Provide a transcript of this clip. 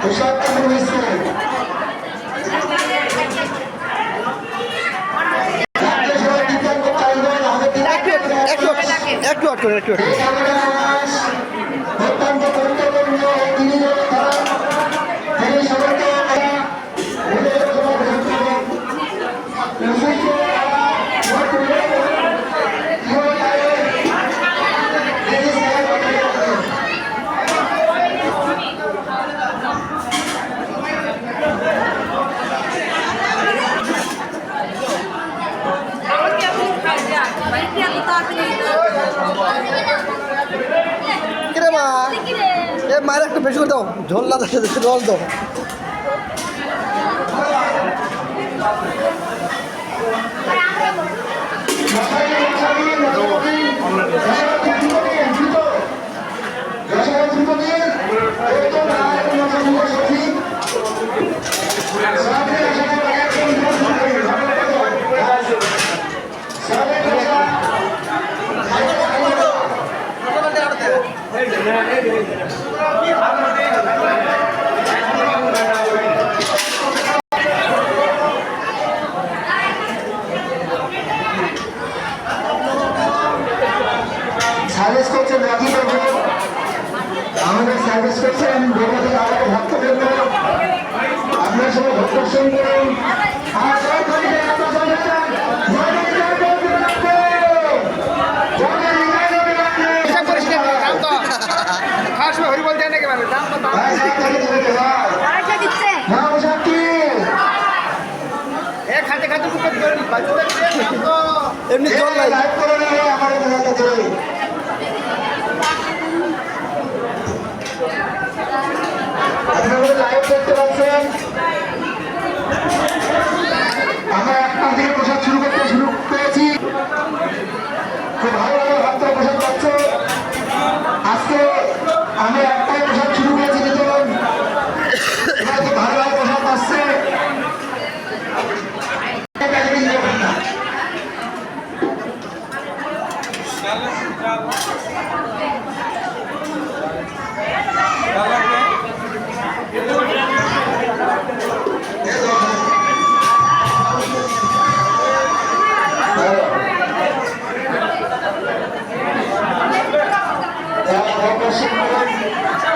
পোশাক কেমন হয়েছে একটু একটু একটু একটু একটু একটু কিরে মা? এ মায়ের একটু বেশি করে দাও। ঝোল না দাও রস দাও। সার্ভিস করছেন রাজীব বাবু আমাদের সার্ভিস করছেন আমাদের আপনার সবাই ভক্ত সঙ্গে যান। জয় কালী, জয় কালী, জয় কালী। জয় কালী, জয় কালী, জয় কালী। ভাই, জয় কালী, জয় কালী, ভাই। মা বসাকি এমনি জল লাইভ করে নিয়ে আমার থেকে আপনারা লাইভ দেখতে পাচ্ছেন আমরা একটা থেকে প্রসাদ শুরু করতে শুরু করেছি ভালো ভালো ভক্তরা প্রসাদ পাচ্ছে আমি একটাই প্রসাদ শুরু ভালো ভালো পাচ্ছে যারা